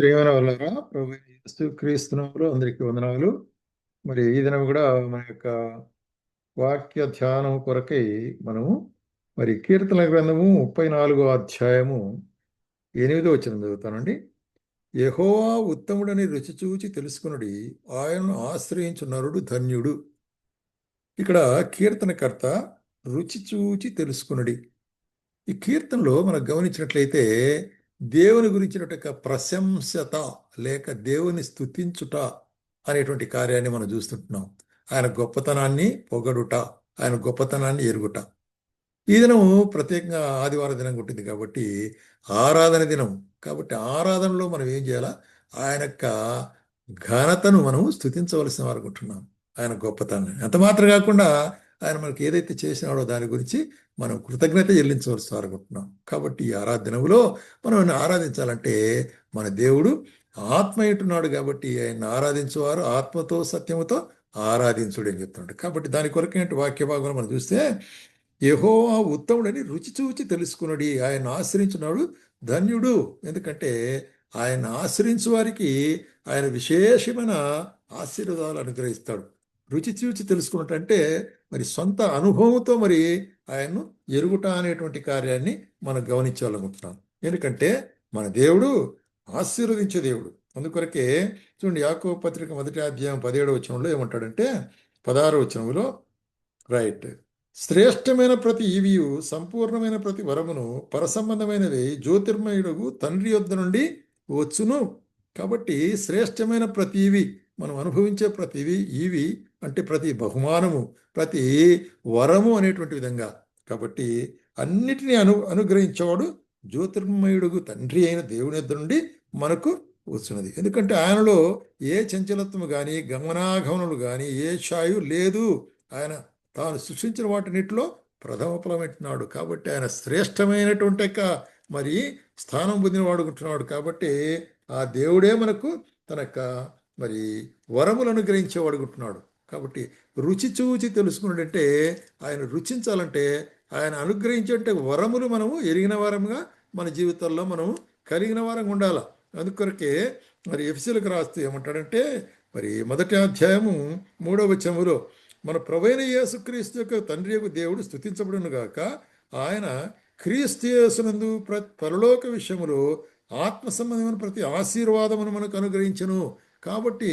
ప్రేమైన వాళ్ళరా ప్రభు యేసు క్రీస్తునాములు అందరికీ వందనాలు. మరి ఈ దినం కూడా మన యొక్క వాక్య ధ్యానం కొరకై మనము మరి కీర్తన గ్రంథము ముప్పై నాలుగో అధ్యాయము ఎనిమిదో వచ్చిన చదువుతానండి. యహోవా ఉత్తముడని రుచి చూచి తెలుసుకునుడి ఆయనను ఆశ్రయించు నరుడు ధన్యుడు. ఇక్కడ కీర్తనకర్త రుచి చూచి తెలుసుకునుడి. ఈ కీర్తనలో మనం గమనించినట్లయితే దేవుని గురించినటువంటి ప్రశంసత లేక దేవుని స్థుతించుట అనేటువంటి కార్యాన్ని మనం చూస్తుంటున్నాం. ఆయన గొప్పతనాన్ని పొగడుట ఆయన గొప్పతనాన్ని ఎరుగుట. ఈ దినం ప్రత్యేకంగా ఆదివారం దినం ఉంటుంది కాబట్టి ఆరాధన దినం కాబట్టి ఆరాధనలో మనం ఏం చేయాలా? ఆయన యొక్క ఘనతను మనం స్థుతించవలసిన వారు అనుకుంటున్నాం. ఆయన గొప్పతనాన్ని. అంత మాత్రం కాకుండా ఆయన మనకి ఏదైతే చేసినాడో దాని గురించి మనం కృతజ్ఞత చెల్లించవలసి అనుకుంటున్నాం కాబట్టి ఈ ఆరాధనలో మనం ఆయన ఆరాధించాలంటే మన దేవుడు ఆత్మ ఉంటున్నాడు కాబట్టి ఆయన ఆరాధించేవారు ఆత్మతో సత్యముతో ఆరాధించుడు అని చెప్తున్నాడు. కాబట్టి దాని కొరకైన వాక్య భాగంలో మనం చూస్తే యహో ఉత్తముడని రుచి చూచి తెలుసుకున్నాడు ఆయన ఆశ్రయించున్నాడు ధన్యుడు. ఎందుకంటే ఆయన ఆశ్రయించు వారికి ఆయన విశేషమైన ఆశీర్వాదాలు అనుగ్రహిస్తాడు. రుచి చూచి తెలుసుకున్నట్టు అంటే మరి సొంత అనుభవంతో మరి ఆయన్ను ఎరుగుట అనేటువంటి కార్యాన్ని మనం గమనించాలనుకుంటున్నాం ఎందుకంటే మన దేవుడు ఆశీర్వదించే దేవుడు. అందుకొరకే చూడండి యాకో పత్రిక మొదటి అధ్యాయం పదిహేడు వచనంలో ఏమంటాడంటే పదహారు వచనంలో రైట్. శ్రేష్టమైన ప్రతి ఈవియు సంపూర్ణమైన ప్రతి వరమును పరసంబంధమైనది జ్యోతిర్మయుడు తండ్రి యొద్ద నుండి వచ్చును. కాబట్టి శ్రేష్టమైన ప్రతి మనం అనుభవించే ప్రతివి ఈవి అంటే ప్రతి బహుమానము ప్రతి వరము అనేటువంటి విధంగా. కాబట్టి అన్నిటినీ అను అనుగ్రహించేవాడు జ్యోతిర్మయుడుగు తండ్రి అయిన దేవుని నుండి మనకు వస్తున్నది. ఎందుకంటే ఆయనలో ఏ చంచలత్వము కానీ గమనాగమనలు కానీ ఏ ఛాయు లేదు. ఆయన తాను సృష్టించిన వాటినిట్లో ప్రథమ ఫలమెట్టినాడు కాబట్టి ఆయన శ్రేష్టమైనటువంటి యొక్క మరి స్థానం పొందిన వాడుకుంటున్నాడు కాబట్టి ఆ దేవుడే మనకు తన యొక్క మరి వరములు అనుగ్రహించేవాడుకుంటున్నాడు కాబట్టి రుచి చూచి తెలుసుకున్నట్టే ఆయన రుచించాలంటే ఆయన అనుగ్రహించే వరములు మనము ఎరిగిన వారముగా మన జీవితాల్లో మనము కలిగిన వారంగా ఉండాలి. అందుకొరకే మరి ఎఫ్సీలకు రాస్తూ ఏమంటాడంటే మరి మొదటి అధ్యాయము మూడవ వచనములో మన ప్రవైన యేసుక్రీస్తు యొక్క తండ్రి యొక్క దేవుడు స్థుతించబడును గాక ఆయన క్రీస్తు యేసునందు ప్ర పరలోక విషయములో ఆత్మ సంబంధమైన ప్రతి ఆశీర్వాదమును మనకు అనుగ్రహించను. కాబట్టి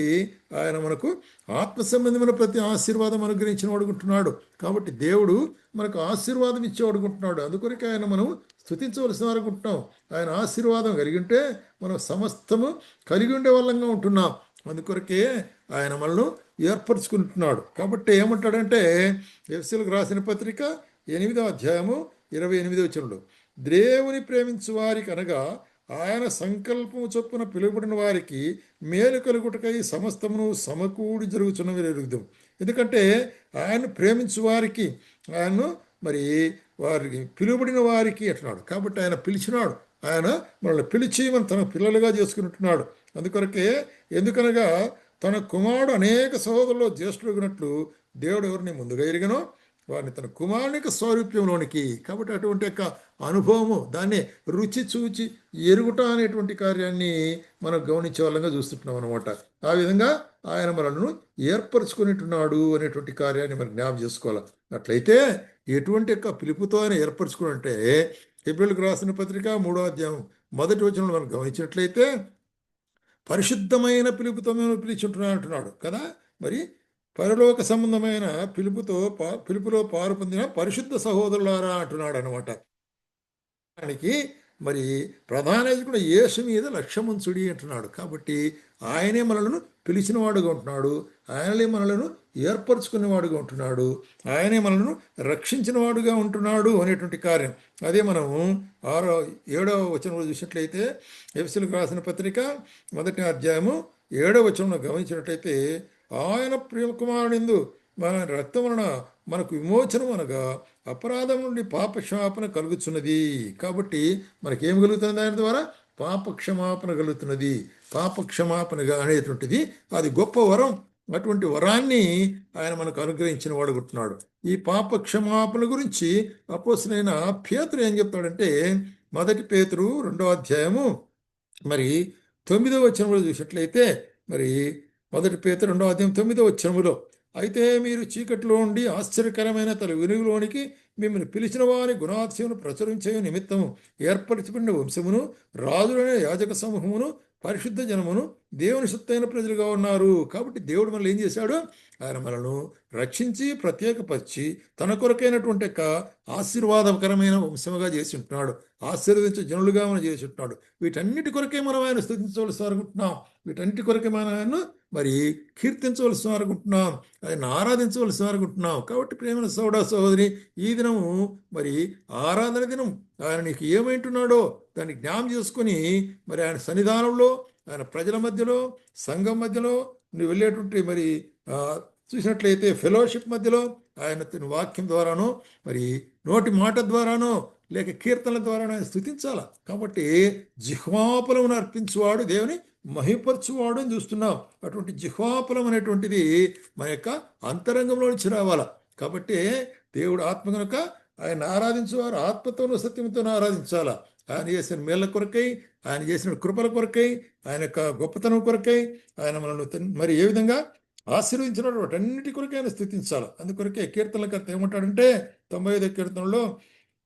ఆయన మనకు ఆత్మ సంబంధమైన ప్రతి ఆశీర్వాదం అనుగ్రహించిన వాడుకుంటున్నాడు కాబట్టి దేవుడు మనకు ఆశీర్వాదం ఇచ్చేవాడుకుంటున్నాడు అందుకొరకు ఆయన మనం స్థుతించవలసిన అనుకుంటున్నాం ఆయన ఆశీర్వాదం కలిగి ఉంటే మనం సమస్తము కలిగి ఉండే వాళ్ళంగా ఉంటున్నాం. అందుకొరకే ఆయన మనను ఏర్పరచుకుంటున్నాడు. కాబట్టి ఏమంటాడంటే ఎఫ్సీలకు రాసిన పత్రిక ఎనిమిదో అధ్యాయము ఇరవై ఎనిమిదో వచనంలో దేవుని ప్రేమించు వారికి అనగా ఆయన సంకల్పము చొప్పున పిలువబడిన వారికి మేలు కలుగుటకై సమస్తమును సమకూడి జరుగుతున్నవి ఎరుగుదాం ఎందుకంటే ఆయన్ను ప్రేమించు వారికి ఆయన్ను మరి వారికి పిలువబడిన వారికి అంటున్నాడు. కాబట్టి ఆయన పిలిచినాడు. ఆయన మనల్ని పిలిచి మన తన పిల్లలుగా చేసుకున్నట్టున్నాడు. అందుకొరకే ఎందుకనగా తన కుమారుడు అనేక సహోదరులు జ్యేష్ఠుడుగినట్లు దేవుడు ఎవరిని ముందుగా ఎరిగనో వారిని తన కుమారునికి స్వరూప్యంలోనికి కాబట్టి అటువంటి యొక్క అనుభవము దాన్ని రుచి చూచి ఎరుగుట అనేటువంటి కార్యాన్ని మనం గమనించే వాళ్ళంగా చూస్తుంటున్నాం అనమాట ఆ విధంగా ఆయన మనల్ని ఏర్పరచుకునేట్టున్నాడు అనేటువంటి కార్యాన్ని మనం జ్ఞాపం చేసుకోవాలి. అట్లయితే ఎటువంటి యొక్క పిలుపుతో ఆయన ఏర్పరచుకున్నట్టే ఏప్రిల్కి రాసిన పత్రిక మూడో అధ్యాయం మొదటి వచనంలో మనం గమనించినట్లయితే పరిశుద్ధమైన పిలుపుతో మేము పిలిచుంటున్నా అంటున్నాడు కదా? మరి పరలోక సంబంధమైన పిలుపుతో పా పిలుపులో పారు పొందిన పరిశుద్ధ సహోదరులారా అంటున్నాడు అనమాట దానికి మరి ప్రధాన కూడా యేసు మీద లక్ష్యముంచుడి అంటున్నాడు. కాబట్టి ఆయనే మనలను పిలిచినవాడుగా ఉంటున్నాడు. ఆయనలే మనలను ఏర్పరచుకునేవాడుగా ఉంటున్నాడు. ఆయనే మనలను రక్షించినవాడుగా ఉంటున్నాడు అనేటువంటి కార్యం. అదే మనము ఆరో ఏడవ వచనంలో చూసినట్లయితే ఎఫ్సిలకు రాసిన పత్రిక మొదటి అధ్యాయము ఏడవ వచనంలో గమనించినట్లయితే ఆయన ప్రియ కుమారునిందు మన రక్తం వలన మనకు విమోచనం అనగా అపరాధం నుండి పాప క్షమాపణ కలుగుతున్నది కాబట్టి మనకేం కలుగుతుంది ఆయన ద్వారా? పాప క్షమాపణ కలుగుతున్నది. పాపక్షమాపణగా అనేటువంటిది అది గొప్ప వరం. అటువంటి వరాన్ని ఆయన మనకు అనుగ్రహించిన వాడుకుంటున్నాడు ఈ పాప క్షమాపణ గురించి అపోసనైన పేతురు ఏం చెప్తాడంటే మొదటి పేతురు రెండో అధ్యాయము మరి తొమ్మిదో వచనంలో చూసినట్లయితే మరి మొదటి పేత రెండో అధ్యాయం తొమ్మిదో వచ్చములో అయితే మీరు చీకట్లో ఉండి ఆశ్చర్యకరమైన తన వెలుగులోనికి మిమ్మల్ని పిలిచిన వారి గుణాతిశయమును ప్రచురించే నిమిత్తము ఏర్పరచబడిన వంశమును రాజులైన యాజక సమూహమును పరిశుద్ధ జనమును దేవుని సొత్తైన ప్రజలుగా ఉన్నారు. కాబట్టి దేవుడు మనల్ని ఏం చేశాడు? ఆయన మనను రక్షించి ప్రత్యేకపరిచి తన కొరకైనటువంటి యొక్క ఆశీర్వాదకరమైన వంశముగా చేసి ఉంటున్నాడు. ఆశీర్వదించే జనులుగా మనం చేసి ఉంటున్నాడు. వీటన్నిటి కొరకే మనం ఆయన స్థుతించవలసి అనుకుంటున్నాం వీటన్నిటి కొరకే మనం ఆయన మరి కీర్తించవలసిన అనుకుంటున్నాం ఆయన ఆరాధించవలసి అనుకుంటున్నాం కాబట్టి ప్రేమ సోడా సహోదరి ఈ దినము మరి ఆరాధన దినం ఆయన నీకు ఏమైంటున్నాడో దాన్ని జ్ఞాపం చేసుకొని మరి ఆయన సన్నిధానంలో ఆయన ప్రజల మధ్యలో సంఘం మధ్యలో నువ్వు వెళ్ళేటువంటి మరి చూసినట్లయితే ఫెలోషిప్ మధ్యలో ఆయన తన వాక్యం ద్వారానో మరి నోటి మాట ద్వారానో లేక కీర్తనల ద్వారానో ఆయన స్థుతించాల? కాబట్టి జిహ్వాపలమును అర్పించువాడు దేవుని మహిపరచువాడు అని చూస్తున్నాం. అటువంటి జిహ్వాపలం అనేటువంటిది మన యొక్క అంతరంగంలో నుంచి రావాల? కాబట్టి దేవుడు ఆత్మ కనుక ఆయన ఆరాధించేవారు ఆత్మతోనూ సత్యంతోనూ ఆరాధించాలా? ఆయన చేసిన మేళ్ళ కొరకై ఆయన చేసిన కృపల కొరకై ఆయన యొక్క గొప్పతనం కొరకై ఆయన మనల్ని మరి ఏ విధంగా ఆశీర్వదించిన వాటన్నిటి కొరకే ఆయన స్థుతించాలి? అందుకొరకే కీర్తనకర్త ఏమంటాడంటే తొంభై ఐదో కీర్తనలో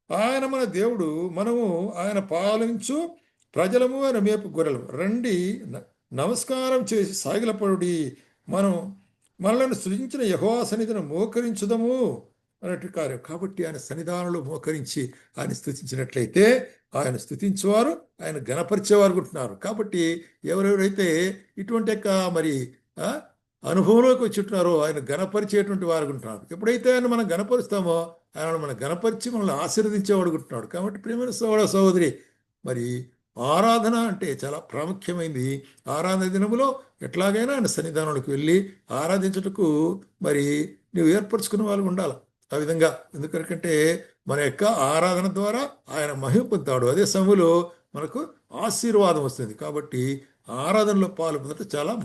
ఆయన మన దేవుడు మనము ఆయన పాలించు ప్రజలము ఆయన మేపు రండి న- నమస్కారం చేసి సాగిలపడుడి. మనం మనల్ని సృజించిన యహోవా సన్నిధిని మోకరించుదము అన్నట్టు కార్యం కాబట్టి ఆయన సన్నిధానంలో మోకరించి ఆయన స్థుతించినట్లయితే ఆయన స్థుతించేవారు ఆయన గణపరిచేవారు అనుకుంటున్నారు కాబట్టి ఎవరెవరైతే ఇటువంటి యొక్క మరి అనుభవంలోకి వచ్చింటున్నారో ఆయన గణపరిచేటువంటి వారు అనుకుంటున్నారు ఎప్పుడైతే ఆయన మనం గణపరుస్తామో ఆయన మనం గణపరిచి మనల్ని ఆశీర్వదించేవాడు అనుకుంటున్నాడు కాబట్టి ప్రేమైన సోదర సహోదరి మరి ఆరాధన అంటే చాలా ప్రాముఖ్యమైంది. ఆరాధన దినములో ఎట్లాగైనా ఆయన సన్నిధానంలోకి వెళ్ళి ఆరాధించుటకు మరి నువ్వు ఏర్పరచుకున్న వాళ్ళు ఉండాలి. ఆ విధంగా ఎందుకంటే మన యొక్క ఆరాధన ద్వారా ఆయన మహిమ పొందుతాడు అదే సమయంలో మనకు ఆశీర్వాదం వస్తుంది. కాబట్టి ఆరాధనలో పాల్గొనడం చాలా